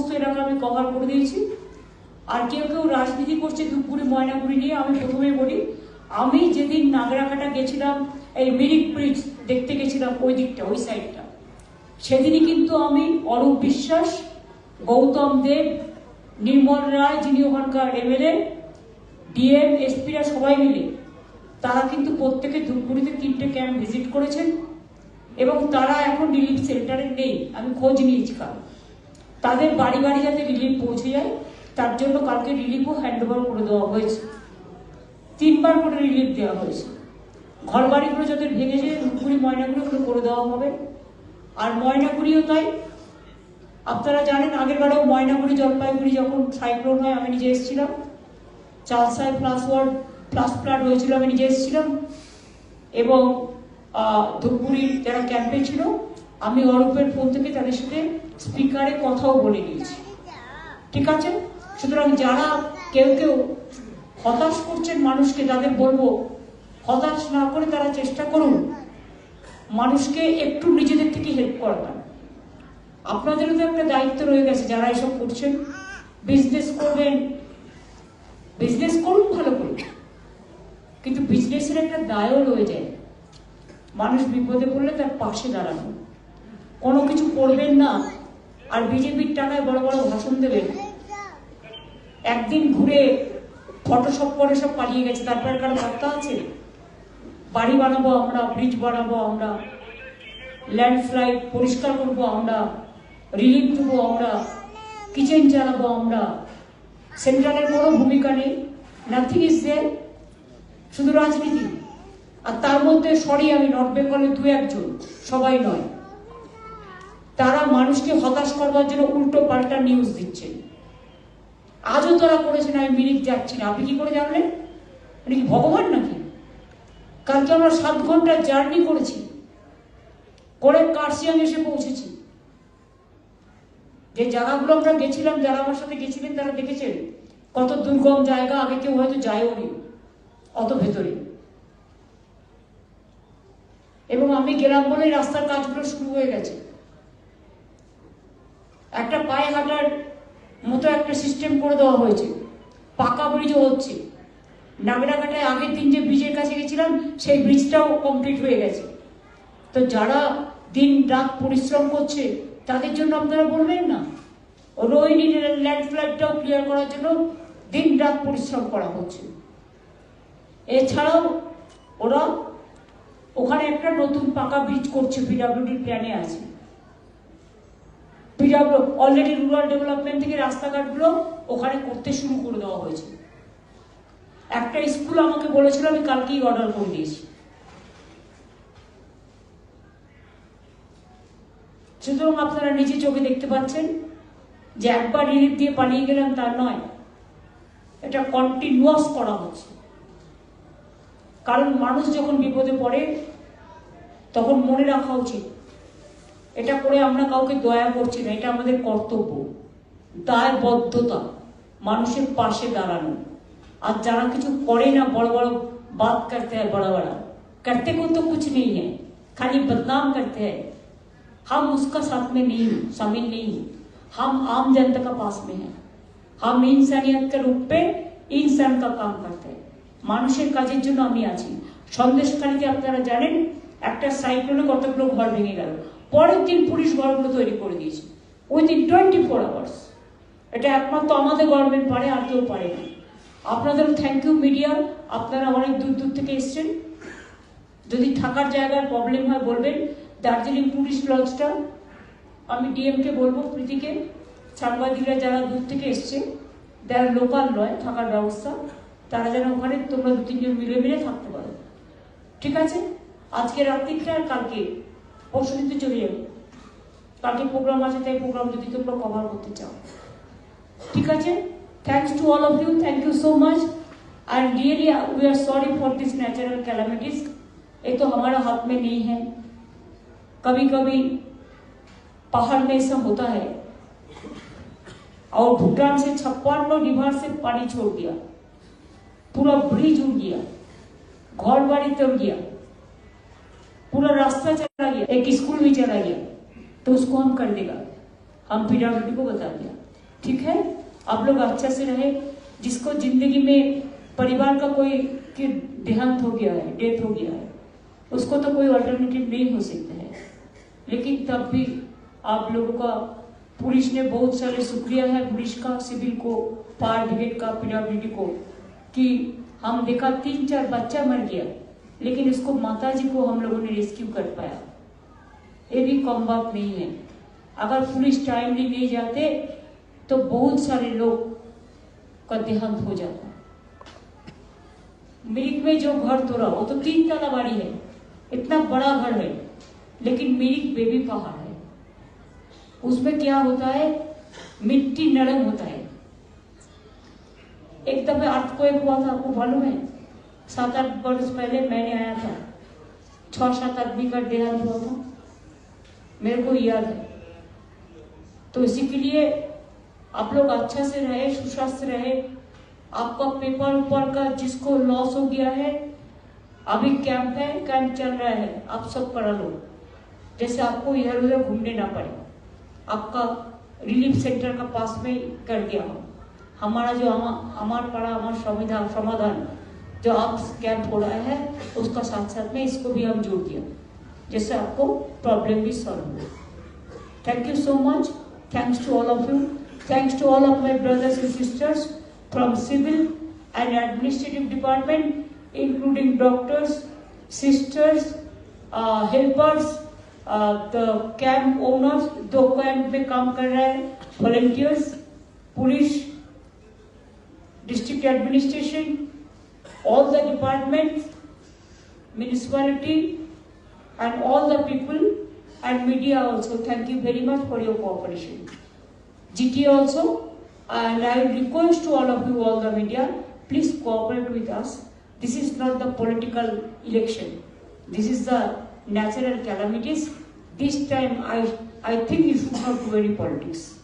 সমস্ত এলাকা আমি কভার করে দিয়েছি। আর কেউ কেউ রাজনীতি করছে ধূপগুড়ি, ময়নাগুড়ি নিয়ে, আমি প্রথমে বলি, আমি যেদিন নাগরাকাটা গেছিলাম, এই মিরিক ব্রিজ দেখতে গেছিলাম ওই দিকটা, ওই সাইডটা সেদিনই কিন্তু আমি অরূপ বিশ্বাস, গৌতম দেব, নির্মল রায় যিনি ওখানকার এমএলএ ডিএম এসপিরা সবাই মিলে, তারা কিন্তু প্রত্যেকে ধূপগুড়িতে তিনটে ক্যাম্প ভিজিট করেছেন। এবং তারা এখন রিলিফ সেন্টারে নেই, আমি খোঁজ নিয়েছি কাল তাদের বাড়ি বাড়ি যাতে রিলিফ পৌঁছে যায়, তার জন্য কালকে রিলিফও হ্যান্ড ওভার করে দেওয়া হয়েছে। তিনবার করে রিলিফ দেওয়া হয়েছে। ঘর বাড়িগুলো যাদের ভেঙেছে ধূপগুড়ি ময়নাগুড়িগুলো করে দেওয়া হবে। আর ময়নাগুড়িও তাই। আপনারা জানেন, আগের বারেও ময়নাগুড়ি, জলপাইগুড়ি যখন সাইক্লোন হয়, আমি নিজে এসেছিলাম। চালসায় প্লাস ওয়ার্ড প্লাস প্লাট হয়েছিল, আমি নিজে এসেছিলাম। এবং ধূপগুড়ির যারা ক্যাম্পে ছিল আমি অরূপের ফোন থেকে তাদের সাথে স্পিকারে কথাও বলে নিয়েছি। ঠিক আছে? সুতরাং যারা কেউ কেউ হতাশ করছেন মানুষকে, তাদের বলব, হতাশ না করে তারা চেষ্টা করুন। মানুষকে একটু নিজেদের থেকে হেল্প করবেন আপনাদেরও তো একটা দায়িত্ব রয়ে গেছে যারা এসব করছেন। বিজনেস করবেন। বিজনেস করুন, ভালো করুন। কিন্তু বিজনেসের একটা দায়ও রয়ে যায়। মানুষ বিপদে পড়লে তার পাশে দাঁড়ানো। কোনো কিছু করবেন না, আর বিজেপির টাকায় বড় বড় ভাষণ দেবেন। একদিন ঘুরে ফটোশপ করে সব পালিয়ে গেছে। তারপরে কারও বার্তা আছে? বাড়ি বানাবো আমরা ব্রিজ বানাবো আমরা ল্যান্ডস্লাইড পরিষ্কার করব আমরা রিলিফ দেবো আমরা কিচেন চালাবো আমরা। সেন্ট্রালের কোনো ভূমিকা নেই। নাথিং ইজ দেয়ার শুধু রাজনীতি। আর তার মধ্যে সরি আমি নর্থ বেঙ্গলের দু একজন, সবাই নয়। তারা মানুষকে হতাশ করবার জন্য উল্টো পাল্টা নিউজ দিচ্ছেন আজও তারা করেছেন, আমি মিনিট যাচ্ছি না। আপনি কি করে জানলেন? আপনি কি ভগবান নাকি? কালকে আমরা সাত ঘণ্টা জার্নি করেছি। করে কার্সিয়াং এসে পৌঁছেছি। যে জায়গাগুলো আমরা গেছিলাম, যারা আমার সাথে গেছিলেন, তারা দেখেছেন কত দুর্গম জায়গা, আগে কেউ হয়তো যায়ও নি, অত ভেতরে। এবং আমি গেলাম বলে রাস্তার কাজগুলো শুরু হয়ে গেছে। একটা পায়ে হাঁটার মতো একটা সিস্টেম করে দেওয়া হয়েছে। পাকা ব্রিজও হচ্ছে। নাগরাঘাটায় আগের দিন যে ব্রিজের কাছে গেছিলাম, সেই ব্রিজটাও কমপ্লিট হয়ে গেছে। তো যারা দিন রাত পরিশ্রম করছে, তাদের জন্য আপনারা বলবেন না? রোহিণী ল্যান্ডস্লাইডটাও ক্লিয়ার করার জন্য দিন রাত পরিশ্রম করা হচ্ছে। এছাড়াও ওরা ওখানে একটা নতুন পাকা ব্রিজ করছে পিডাব্লিউডির প্ল্যানে আছে। পিডাব্লিউ অলরেডি রুরাল ডেভেলপমেন্ট থেকে রাস্তাঘাটগুলো ওখানে করতে শুরু করে দেওয়া হয়েছে। একটা স্কুল আমাকে বলেছিল, আমি কালকেই অর্ডার করে দিয়েছি। সুতরাং আপনারা নিজে চোখে দেখতে পাচ্ছেন যে একবার রিলিফ দিয়ে পালিয়ে গেলাম তা নয়, এটা কন্টিনিউয়াস করা হচ্ছে। কারণ মানুষ যখন বিপদে পড়ে, তখন মনে রাখা উচিত এটা করে আমরা কাউকে দয়া করছি না এটা আমাদের কর্তব্য দায়বদ্ধতা মানুষের পাশে দাঁড়ানো আর যারা কিছু করে না বড় বড় বাত করতে হয় বড় বড় करते को तो कुछ नहीं है खाली बदनाम करते हैं हम उसका साथ में नहीं हूं, शामिल नहीं हूं। हम आम जनता का पास में हैं हम इंसानियत के रूप पे इंसान का काम करते हैं মানুষের কাজের জন্য আমি আছি সন্দেশখালীতে আপনারা জানেন একটা সাইক্লোনে কতগুলো ঘর ভেঙে গেল পরের দিন পুলিশ ঘরগুলো তৈরি করে দিয়েছে। উইদিন টোয়েন্টি ফোর আওয়ার্স এটা একমাত্র আমাদের গভর্নমেন্ট পারে, আর কেউ পারে না। আপনাদেরও থ্যাংক ইউ মিডিয়া আপনারা অনেক দূর দূর থেকে এসছেন। যদি থাকার জায়গার প্রবলেম হয় বলবেন, দার্জিলিং পুলিশ লঞ্চটা। আমি ডিএমকে বলব, প্রীতিকে। সাংবাদিকরা যারা দূর থেকে এসছে, যারা লোকাল নয়, থাকার ব্যবস্থা, তারা যেন ওখানে তোমরা দু তিনজন মিলে মিলে থাকতে পারো। ঠিক আছে? আজকে রাত্রিটা আর কালকে পরশু দিন তো চলে যাবে কালকে প্রোগ্রাম আছে তাই প্রোগ্রাম যদি তোমরা কভার করতে চাও ঠিক আছে thanks to all of you thank you so much and really we are sorry for this natural calamities ये तो हमारा हाथ में नहीं है कभी कभी पहाड़ में ऐसा होता है और भूटान से छप्पन रिवर से पानी छोड़ दिया पूरा ब्रिज उड़ गया घर बाड़ी तोड़ गया पूरा रास्ता चला गया एक स्कूल भी चला गया तो उसको हम कर देगा। हम पीडब्ल्यूडी को बता दिया। ठीक है? आप लोग अच्छा से रहे। जिसको ज़िंदगी में परिवार का कोई कि देहांत हो गया है, डेथ हो गया है, उसको तो कोई अल्टरनेटिव नहीं हो सकता है। लेकिन तब भी आप लोगों का पुलिस ने बहुत सारे शुक्रिया है पुलिस का, सिविल को फायर ब्रिगेड का, पीडब्ल्यूडी को, कि हम देखा तीन चार बच्चा मर गया। लेकिन उसको माता जी को हम लोगों ने रेस्क्यू कर पाया। ये भी कम बात नहीं है। अगर पुलिस टाइमली नहीं जाते तो बहुत सारे लोग का देहांत हो जाता। मिरिक में जो घर तोड़ा वो तो तीन तला बाड़ी है। इतना बड़ा घर है, लेकिन मिरिक बेबी पहाड़ है। उसमें क्या होता है? मिट्टी नरम होता है। एक दफे अर्थक्वेक हुआ था, आपको मालूम है? सात आठ वर्ष पहले मैंने आया था। छह सात आदमी का देहांत हुआ था। मेरे को याद है। तो इसी के लिए आप लोग अच्छा से रहे सुस्वस्थ रहे। आपका पेपर ऊपर का जिसको लॉस हो गया है, अभी कैंप है कैंप चल रहा है। आप सब करा लो। जैसे आपको इधर उधर घूमने ना पड़े। आपका रिलीफ सेंटर का पास में कर दिया। हमारा जो हम हमार पड़ा हमारा समाधान जो आप कैंप हो रहा है, उसका साथ साथ में इसको भी हम जोड़ दिया, जिससे आपको प्रॉब्लम भी सॉल्व हो thank you so much thanks to all of you thanks to all of my brothers and sisters from civil and administrative department including doctors sisters helpers the camp owners दो camp में काम कर रहे हैं volunteers police district administration all the departments, municipality, and all the people and media also. Thank you very much for your cooperation. Gt also and i request to all of you all the media please cooperate with us. This is not the political election. This is the natural calamities. This time i i think you should not do any politics